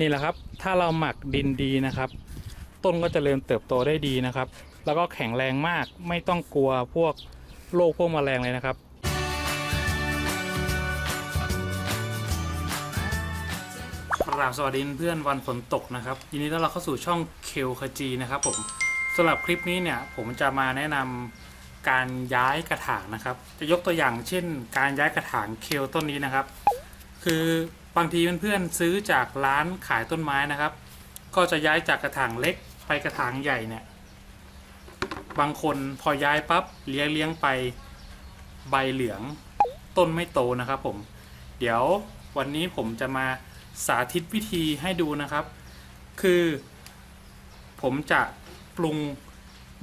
นี่แหละครับ ถ้าเราหมักดินดีนะครับ ต้นก็จะเริ่มเติบโตได้ดีนะครับ แล้วก็แข็งแรงมากไม่ต้องกลัวพวกโรคพวกมแมลงเลยนะครับ ครับสวัสดีเพื่อนวันฝนตกนะครับยินดีต้อนรับเข้าสู่ช่องเคลคจีนะครับผมสำหรับคลิปนี้เนี่ยผมจะมาแนะนำการย้ายกระถางนะครับ จะยกตัวอย่างเช่น การย้ายกระถางเคลต้นนี้นะครับ คือบางทีเพื่อนๆซื้อจากร้านขายต้นไม้นะครับ ก็จะย้ายจากกระถางเล็กไปกระถางใหญ่เนี่ย บางคนพอย้ายปั๊บเลี้ยงเลี้ยงไปใบเหลืองต้นไม่โตนะครับผม เดี๋ยววันนี้ผมจะมาสาธิตวิธีให้ดูนะครับ คือ ผมจะปรุง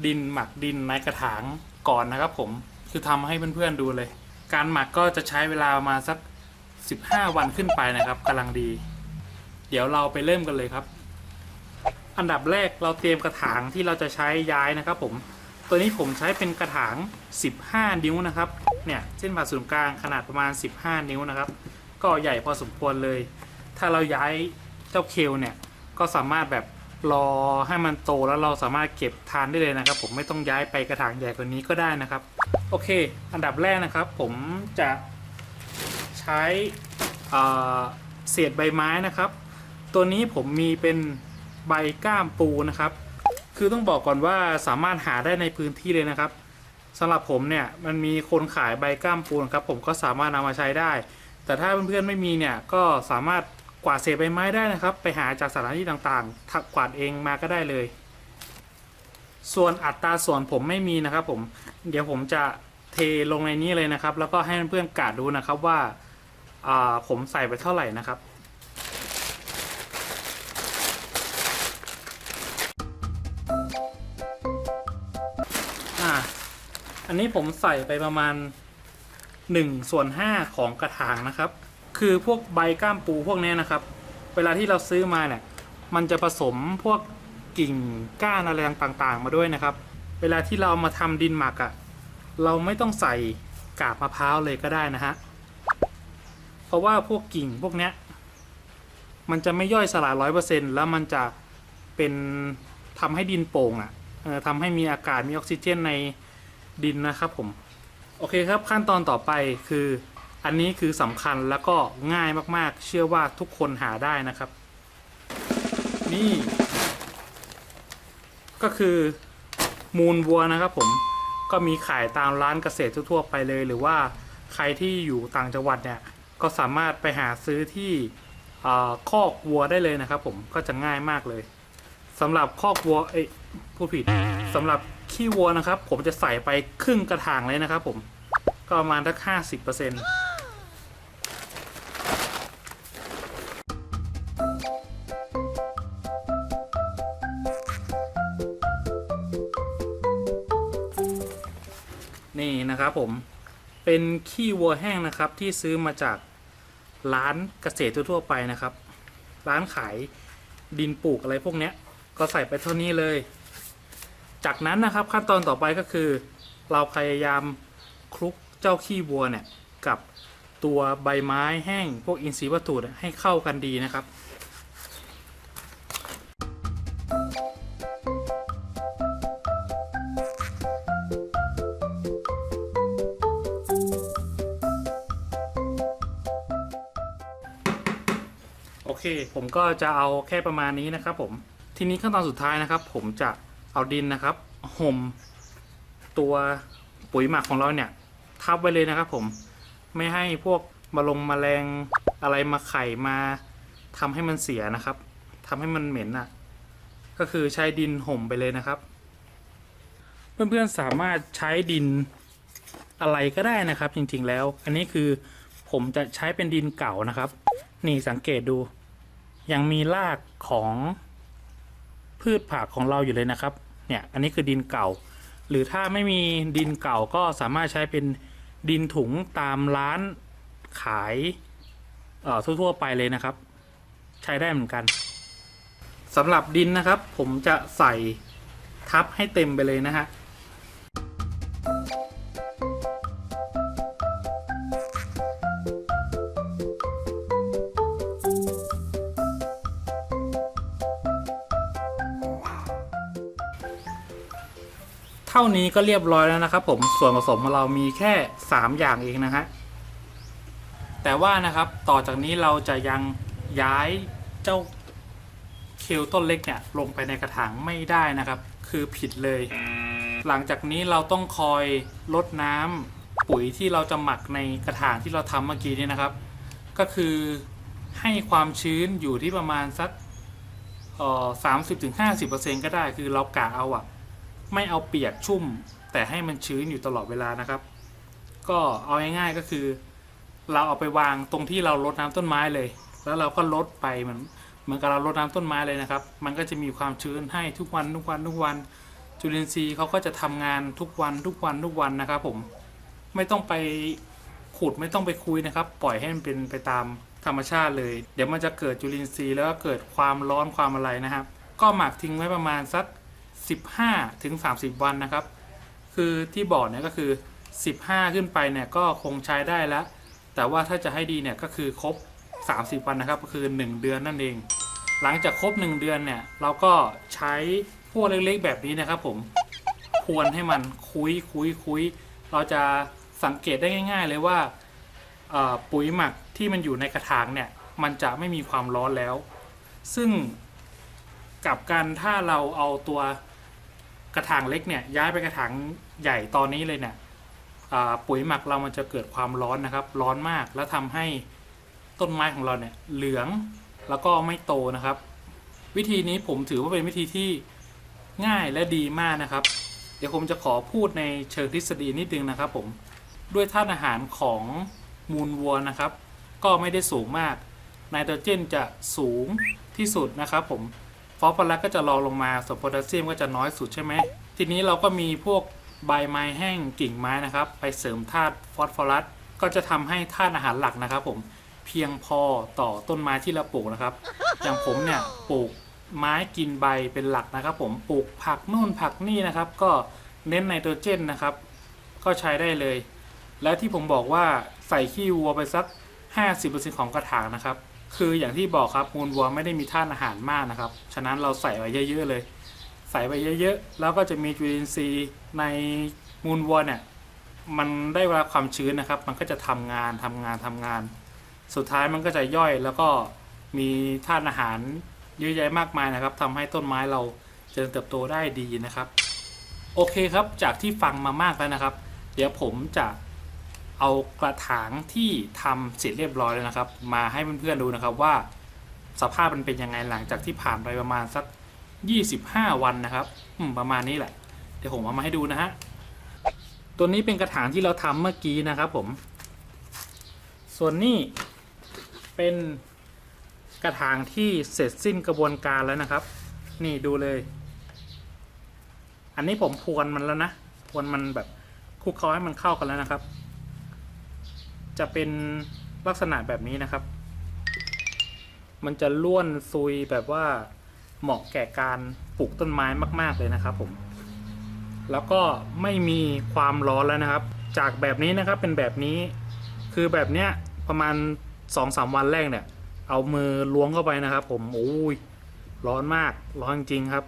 ดินหมักดินในกระถางก่อนนะครับผม คือทำให้เพื่อนๆดูเลย การหมักก็จะใช้เวลามาสัก 15 วันขึ้นไปนะครับกำลังดี เดี๋ยวเราไปเริ่มกันเลยครับ อันดับแรกเราเตรียมกระถางที่เราจะใช้ย้ายนะครับ ผมตัวนี้ผมใช้เป็นกระถาง 15 นิ้วนะครับ เนี่ยเส้นผ่าศูนย์กลางขนาดประมาณ 15 นิ้วนะครับ ก็ใหญ่พอสมควรเลย ถ้าเราย้ายเจ้าเคลเนี่ยก็สามารถแบบรอให้มันโตแล้วเราสามารถเก็บทานได้เลยนะครับ ผมไม่ต้องย้ายไปกระถางใหญ่กว่านี้ก็ได้นะครับ โอเค อันดับแรกนะครับ ผมจะ ช้เเศษใบไม้นะครับ ตัวนี้ผมมีเป็นใบก้ามปูนะครับ คือต้องบอกก่อนว่าสามารถหาได้ในพื้นที่เลยนะครับสำหรับผมเนี่ยมันมีคนขายใบก้ามปูนะครับ ผมก็สามารถนำมาใช้ได้ แต่ถ้าเพื่อนๆไม่มีเนี่ยก็สามารถกวาดเศษใบไม้ได้นะครับ ไปหาจากสถานที่ต่างๆถักกวาดเองมาก็ได้เลย ส่วนอัตราส่วนผมไม่มีนะครับ ผม เดี๋ยวผมจะเทลงในนี้เลยนะครับ แล้วก็ให้เพื่อนๆกาดดูนะครับว่า ผมใส่ไปเท่าไหร่นะครับ อ่า อันนี้ผมใส่ไปประมาณ1ส่วน5ของกระถางนะครับ คือพวกใบก้ามปูพวกนี้นะครับ เวลาที่เราซื้อมาเนี่ย มันจะผสมพวกกิ่งก้านอะไรต่างๆ มาด้วยนะครับ เวลาที่เรามาทำดินหมักอะ่ะ เราไม่ต้องใส่กาบมะพร้าวเลยก็ได้นะฮะ เพราะว่าพวกกิ่งพวกเนี้ยมันจะไม่ย่อยสลายร้อยเปอร์เซ็นแล้วมันจะเป็นทำให้ดินโป่งอะ่ะเออทำให้มีอากาศมีออกซิเจนในดินนะครับผม โอเคครับขั้นตอนต่อไปคืออันนี้คือสำคัญแล้วก็ง่ายมากๆ เชื่อว่าทุกคนหาได้นะครับ นี่ ก็คือมูลวัวนะครับผมก็มีขายตามร้านเกษตรทั่วไปเลย หรือว่าใครที่อยู่ต่างจังหวัดเนี่ย ก็สามารถไปหาซื้อที่เอ่อคอกวัวได้เลยนะครับ ผมก็จะง่ายมากเลยสำหรับคอกวัวเอ้ยพูดผิดสำหรับขี้วัวนะครับ ผมจะใส่ไปครึ่งกระถางเลยนะครับ ผมก็ประมาณสักห้าสิบเปอร์เซ็นต์นี่นะครับผม เป็นขี้วัวแห้งนะครับที่ซื้อมาจากร้านเกษตรทั่วไปนะครับ ร้านขายดินปลูกอะไรพวกเนี้ย ก็ใส่ไปเท่านี้เลย จากนั้นนะครับขั้นตอนต่อไปก็คือ เราพยายามคลุกเจ้าขี้วัวเนี่ยกับตัวใบไม้แห้งพวกอินทรีย์วัตถุให้เข้ากันดีนะครับ ผมก็จะเอาแค่ประมาณนี้นะครับ ผมทีนี้ขั้นตอนสุดท้ายนะครับ ผมจะเอาดินนะครับห่มตัวปุ๋ยหมักของเราเนี่ยทับไว้เลยนะครับ ผมไม่ให้พวกมาลงมแมลงอะไรมาไข่มาทำให้มันเสียนะครับทำให้มันเหม็นอะ ก็คือใช้ดินห่มไปเลยนะครับ เพื่อนๆสามารถใช้ดินอะไรก็ได้นะครับ จริงๆแล้ว อันนี้คือผมจะใช้เป็นดินเก่านะครับ นี่สังเกตดู ยังมีรากของพืชผักของเราอยู่เลยนะครับ เนี่ย อันนี้คือดินเก่า หรือถ้าไม่มีดินเก่าก็สามารถใช้เป็นดินถุงตามร้านขายทั่วๆไปเลยนะครับ ใช้ได้เหมือนกันสำหรับดินนะครับ ผมจะใส่ทับให้เต็มไปเลยนะฮะ เท่านี้ก็เรียบร้อยแล้วนะครับ ผมส่วนผสมของเรามีแค่ 3 อย่างเองนะฮะแต่ว่านะครับต่อจากนี้เราจะยังย้ายเจ้าเคลต้นเล็กเนี่ยลงไปในกระถางไม่ได้นะครับ คือผิดเลย หลังจากนี้เราต้องคอยลดน้ำปุ๋ยที่เราจะหมักในกระถางที่เราทำเมื่อกี้นี้นะครับ ก็คือให้ความชื้นอยู่ที่ประมาณสักสามสิบถึงห้าสิบเปอร์เซ็นก็ได้ คือเรากะเอาอะ ไม่เอาเปียกชุ่ม แต่ให้มันชื้นอยู่ตลอดเวลานะครับ ก็เอาง่ายๆก็คือ เราเอาไปวางตรงที่เรารดน้ำต้นไม้เลย แล้วเราก็ลดไปเหมือนเหมือนกับเรารดน้ำต้นไม้เลยนะครับ มันก็จะมีความชื้นให้ทุกวันทุกวันทุกวัน จุลินทรีย์เขาก็จะทำงานทุกวันทุกวันทุกวันนะครับ ผมไม่ต้องไปขุดไม่ต้องไปคุยนะครับ ปล่อยให้มันเป็นไปตามธรรมชาติเลย เดี๋ยวมันจะเกิดจุลินทรีย์แล้วก็เกิดความร้อนความอะไรนะครับ ก็หมักทิ้งไว้ประมาณสัก 15ถึง30 วันนะครับ คือที่บอกเนี่ยก็คือ 15 ขึ้นไปเนี่ยก็คงใช้ได้แล้ว แต่ว่าถ้าจะให้ดีเนี่ยก็คือครบ 30 วันนะครับก็คือ 1 เดือนนั่นเอง หลังจากครบ 1 เดือนเนี่ยเราก็ใช้พวกเล็กๆแบบนี้นะครับผมพวนให้มันคุยคุยคุยเราจะสังเกตได้ง่าย ๆ เลยว่าปุ๋ยหมักที่มันอยู่ในกระถางเนี่ยมันจะไม่มีความร้อนแล้ว ซึ่งกับกันถ้าเราเอาตัว กระถางเล็กเนี่ยย้ายไปกระถางใหญ่ตอนนี้เลยเนี่ยปุ๋ยหมักเรามันจะเกิดความร้อนนะครับ ร้อนมากแล้วทำให้ต้นไม้ของเราเนี่ยเหลืองแล้วก็ไม่โตนะครับ วิธีนี้ผมถือว่าเป็นวิธีที่ง่ายและดีมากนะครับ เดี๋ยวผมจะขอพูดในเชิงทฤษฎีนิดนึงนะครับ ผมด้วยธาตุอาหารของมูลวัวนะครับ ก็ไม่ได้สูงมากไนโตรเจนจะสูงที่สุดนะครับ ผม ฟอสฟอรัสก็จะรองลงมาส่วนโพแทสเซียมก็จะน้อยสุดใช่ไหมทีนี้เราก็มีพวกใบไม้แห้งกิ่งไม้นะครับ ไปเสริมธาตุฟอสฟอรัสก็จะทำให้ธาตุอาหารหลักนะครับ ผมเพียงพอต่อต้นไม้ที่เราปลูกนะครับ อย่างผมเนี่ยปลูกไม้กินใบเป็นหลักนะครับ ผมปลูกผักนู่นผักนี่นะครับ ก็เน้นไนโตรเจนนะครับ ก็ใช้ได้เลย และที่ผมบอกว่าใส่ขี้วัวไปสัก 50%ของกระถางนะครับ คืออย่างที่บอกครับมูลวัวไม่ได้มีธาตุอาหารมากนะครับ ฉะนั้นเราใส่ไว้เยอะ ๆ เลย ใส่ไปเยอะๆ แล้วก็จะมีจุลินทรีย์ในมูลวัวเนี่ยมันได้เวลาความชื้นนะครับ มันก็จะทำงานทำงานทำงาน สุดท้ายมันก็จะย่อยแล้วก็มีธาตุอาหารเยอะแยะมากมายนะครับทำให้ต้นไม้เราเจริญเติบโตได้ดีนะครับ โอเคครับ จากที่ฟังมามากแล้วนะครับ เดี๋ยวผมจะ เอากระถางที่ทำเสร็จเรียบร้อยแล้วนะครับ มาให้เพื่อนๆดูนะครับว่า สภาพมันเป็นยังไงหลังจากที่ผ่านไปประมาณสัก 25 วันนะครับประมาณนี้แหละ เดี๋ยวผมเอามาให้ดูนะฮะตัวนี้เป็นกระถางที่เราทำเมื่อกี้นะครับผม ส่วนนี้เป็นกระถางที่เสร็จสิ้นกระบวนการแล้วนะครับ นี่ดูเลย อันนี้ผมพรวนมันแล้วนะพรวนมันแบบคลุกเคล้าให้มันเข้ากันแล้วนะครับ จะเป็นลักษณะแบบนี้นะครับ มันจะล้วนซุยแบบว่าเหมาะแก่การปลูกต้นไม้มาก ๆ เลยนะครับผม แล้วก็ไม่มีความร้อนแล้วนะครับ จากแบบนี้นะครับเป็นแบบนี้ คือแบบเนี้ยประมาณสองสามวันแรกเนี่ย เอามือล้วงเข้าไปนะครับ ผมโอ้ยร้อนมากร้อนจริงครับ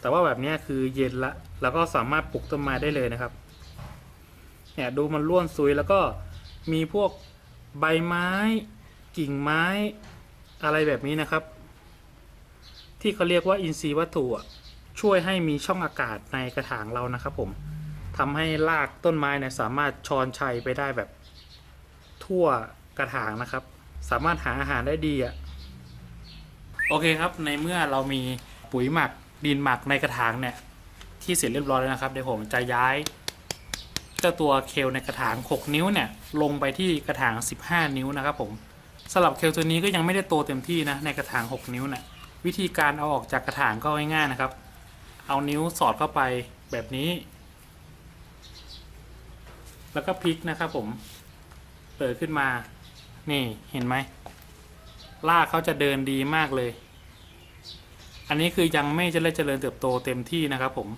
แต่ว่าแบบเนี้ยคือเย็นละ แล้วก็สามารถปลูกต้นไม้ได้เลยนะครับ เนี่ยดูมันร่วนซุยแล้วก็ มีพวกใบไม้กิ่งไม้อะไรแบบนี้นะครับ ที่เขาเรียกว่าอินทรีย์วัตถุช่วยให้มีช่องอากาศในกระถางเรานะครับ ผมทำให้รากต้นไม้เนี่ยสามารถชอนชัยไปได้แบบทั่วกระถางนะครับ สามารถหาอาหารได้ดีอะโอเคครับ ในเมื่อเรามีปุ๋ยหมักดินหมักในกระถางเนี่ย ที่เสร็จเรียบร้อยแล้วนะครับเดี๋ยวผมจะย้ายเจ้าตัวเคลในกระถาง 6 นิ้วเนี่ย ลงไปที่กระถาง 15 นิ้วนะครับผมสำหรับเคลตัวนี้ก็ยังไม่ได้โตเต็มที่นะในกระถาง 6 นิ้วน่ะวิธีการเอาออกจากกระถางก็ง่ายๆนะครับ เอานิ้วสอดเข้าไปแบบนี้ แล้วก็พลิกนะครับผม เปิดขึ้นมา นี่เห็นไหมรากเขาจะเดินดีมากเลย อันนี้คือยังไม่เจริญเจริญเติบโตเต็มที่นะครับผม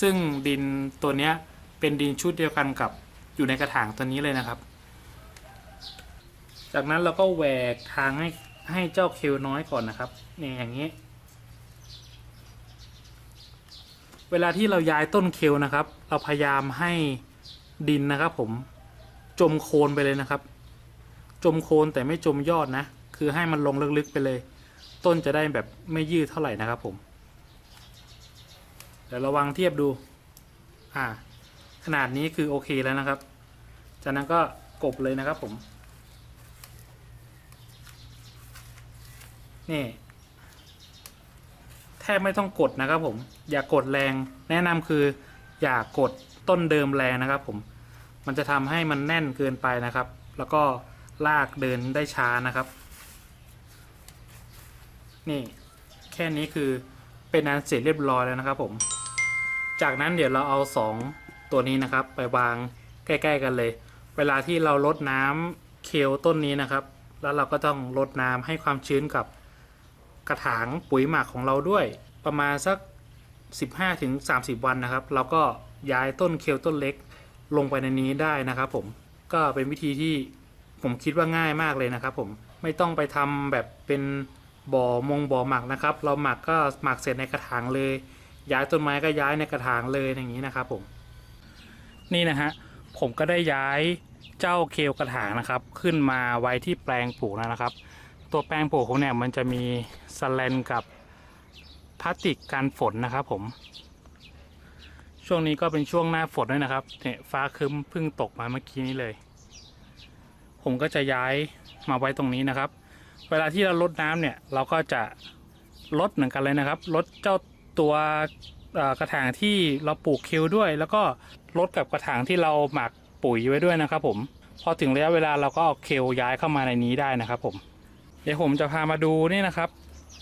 ซึ่งดินตัวนี้เป็นดินชุดเดียวกันกับ อยู่ในกระถางตัวนี้เลยนะครับ จากนั้นเราก็แหวกทางให้ให้เจ้าเคลน้อยก่อนนะครับนี่อย่างนี้ เวลาที่เราย้ายต้นเคลนะครับ เราพยายามให้ดินนะครับ ผมจมโคนไปเลยนะครับ จมโคนแต่ไม่จมยอดนะ คือให้มันลงลึกๆไปเลย ต้นจะได้แบบไม่ยืดเท่าไหร่นะครับผมเดี๋ยวระวังเทียบดู อ่า ขนาดนี้คือโอเคแล้วนะครับ จากนั้นก็กบเลยนะครับผม นี่แทบไม่ต้องกดนะครับผม อย่ากดแรง แนะนำคืออย่ากดต้นเดิมแรงนะครับผม มันจะทำให้มันแน่นเกินไปนะครับ แล้วก็ลากเดินได้ช้านะครับ นี่แค่นี้คือเป็นอันเสร็จเรียบร้อยแล้วนะครับผม จากนั้นเดี๋ยวเราเอาสอง ตัวนี้นะครับ ไปวางใกล้ๆกันเลย เวลาที่เราลดน้ำเคลต้นนี้นะครับ แล้วเราก็ต้องลดน้ำให้ความชื้นกับกระถางปุ๋ยหมักของเราด้วยประมาณสัก 15-30 วันนะครับ เราก็ย้ายต้นเคลต้นเล็กลงไปในนี้ได้นะครับ ผมก็เป็นวิธีที่ผมคิดว่าง่ายมากเลยนะครับ ผมไม่ต้องไปทำแบบเป็นบ่อมงบ่อหมักนะครับ เราหมักก็หมักเสร็จในกระถางเลย ย้ายต้นไม้ก็ย้ายในกระถางเลยอย่างนี้นะครับผม นี่นะฮะผมก็ได้ย้ายเจ้าเคลกระถางนะครับ ขึ้นมาไว้ที่แปลงปลูกแล้วนะครับ ตัวแปลงปลูกของเนี่ยมันจะมีสแลนกับพลาสติกกันฝนนะครับผม ช่วงนี้ก็เป็นช่วงหน้าฝนด้วยนะครับเนี่ยฟ้าคึ้มเพิ่งตกมาเมื่อกี้นี้เลย ผมก็จะย้ายมาไว้ตรงนี้นะครับ เวลาที่เราลดน้ำเนี่ยเราก็จะลดเหมือนกันเลยนะครับลดเจ้าตัว กระถางที่เราปลูกคิวด้วย แล้วก็ลดกับกระถางที่เราหมักปุ๋ยไว้ด้วยนะครับผมพอถึงระยะเวลาเราก็เอาเคลย้ายเข้ามาในนี้ได้นะครับผมเดี๋ยวผมจะพามาดูนี่นะครับ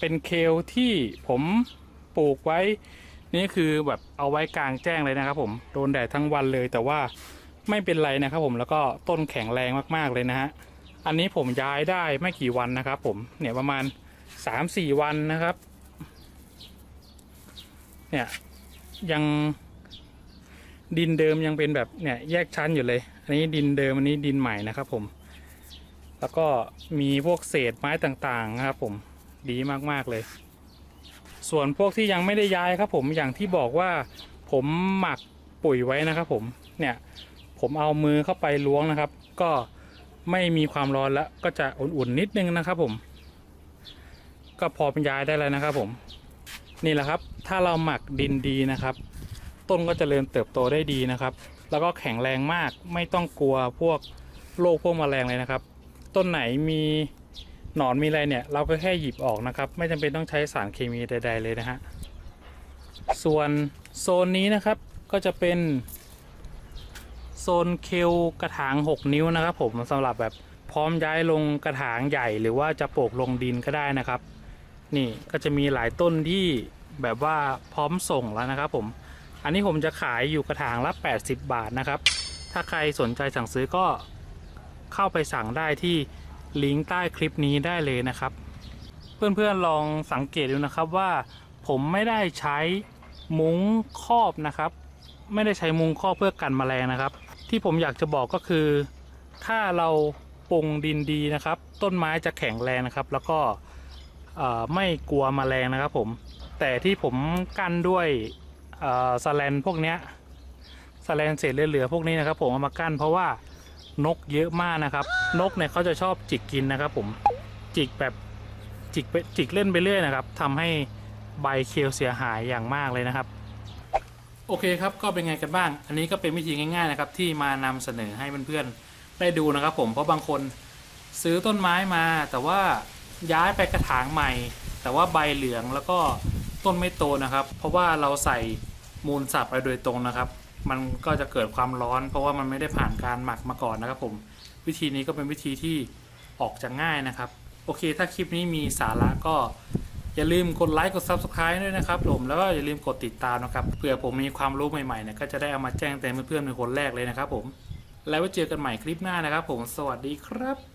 เป็นเคลที่ผมปลูกไว้ นี่คือแบบเอาไว้กลางแจ้งเลยนะครับ ผมโดนแดดทั้งวันเลยแต่ว่าไม่เป็นไรนะครับ ผมแล้วก็ต้นแข็งแรงมากๆเลยนะฮะอันนี้ผมย้ายได้ไม่กี่วันนะครับ ผมเนี่ยประมาณสามสี่วันนะครับ เนี่ยยังดินเดิมยังเป็นแบบเนี่ยแยกชั้นอยู่เลย อันนี้ดินเดิมอันนี้ดินใหม่นะครับผม แล้วก็มีพวกเศษไม้ต่างๆนะครับผมดีมากๆเลย ส่วนพวกที่ยังไม่ได้ย้ายครับผมอย่างที่บอกว่าผมหมักปุ๋ยไว้นะครับผมเนี่ยผมเอามือเข้าไปล้วงนะครับ ก็ไม่มีความร้อนแล้วก็จะอุ่นๆนิดนึงนะครับผม ก็พอเป็นย้ายได้แล้วนะครับผม นี่แหละครับ ถ้าเราหมักดินดีนะครับ ต้นก็จเจริญเติบโตได้ดีนะครับ แล้วก็แข็งแรงมากไม่ต้องกลัวพวกโรคพวกแมลงเลยนะครับ ต้นไหนมีหนอนมีอะไรเนี่ยเราก็แค่หยิบออกนะครับ ไม่จำเป็นต้องใช้สารเคมีใด ๆ เลยนะฮะส่วนโซนนี้นะครับก็จะเป็นโซนเคลกระถาง 6 นิ้วนะครับ ผมสำหรับแบบพร้อมย้ายลงกระถางใหญ่ หรือว่าจะปลูกลงดินก็ได้นะครับ นี่ก็จะมีหลายต้นที่แบบว่าพร้อมส่งแล้วนะครับผม อันนี้ผมจะขายอยู่กระถางละ 80 บาทนะครับ ถ้าใครสนใจสั่งซื้อก็เข้าไปสั่งได้ที่ลิงก์ใต้คลิปนี้ได้เลยนะครับ เพื่อนๆลองสังเกตดูนะครับว่าผมไม่ได้ใช้มุ้งครอบนะครับ ไม่ได้ใช้มุ้งครอบเพื่อกันแมลงนะครับ ที่ผมอยากจะบอกก็คือ ถ้าเราปรุงดินดีนะครับ ต้นไม้จะแข็งแรงนะครับ แล้วก็ ไม่กลัวแมลงนะครับผมแต่ที่ผมกั้นด้วยสแลนพวกเนี้ยสแลนเศษเหลือๆพวกนี้นะครับ ผมเอามากั้นเพราะว่านกเยอะมากนะครับ นกเนี่ยเขาจะชอบจิกกินนะครับ ผมจิกแบบจิกไปจิกเล่นไปเรื่อยนะครับทำให้ใบเคลเสียหายอย่างมากเลยนะครับ โอเคครับก็เป็นไงกันบ้าง อันนี้ก็เป็นวิธีง่าย ๆ นะครับ ที่มานำเสนอให้เพื่อนๆได้ดูนะครับ ผมเพราะบางคนซื้อต้นไม้มาแต่ว่า ย้ายไปกระถางใหม่ แต่ว่าใบเหลืองแล้วก็ต้นไม่โตนะครับ เพราะว่าเราใส่มูลสับไปโดยตรงนะครับ มันก็จะเกิดความร้อน เพราะว่ามันไม่ได้ผ่านการหมักมาก่อนนะครับผม วิธีนี้ก็เป็นวิธีที่ออกจะง่ายนะครับ โอเค ถ้าคลิปนี้มีสาระก็อย่าลืมกดไลค์กด Subscribe ด้วยนะครับผมแล้วก็อย่าลืมกดติดตามนะครับเผื่อผมมีความรู้ใหม่ๆเนี่ยก็จะได้เอามาแจ้งเตือนเพื่อนๆเป็นคนแรกเลยนะครับผม แล้วไว้เจอกันใหม่คลิปหน้านะครับผมสวัสดีครับ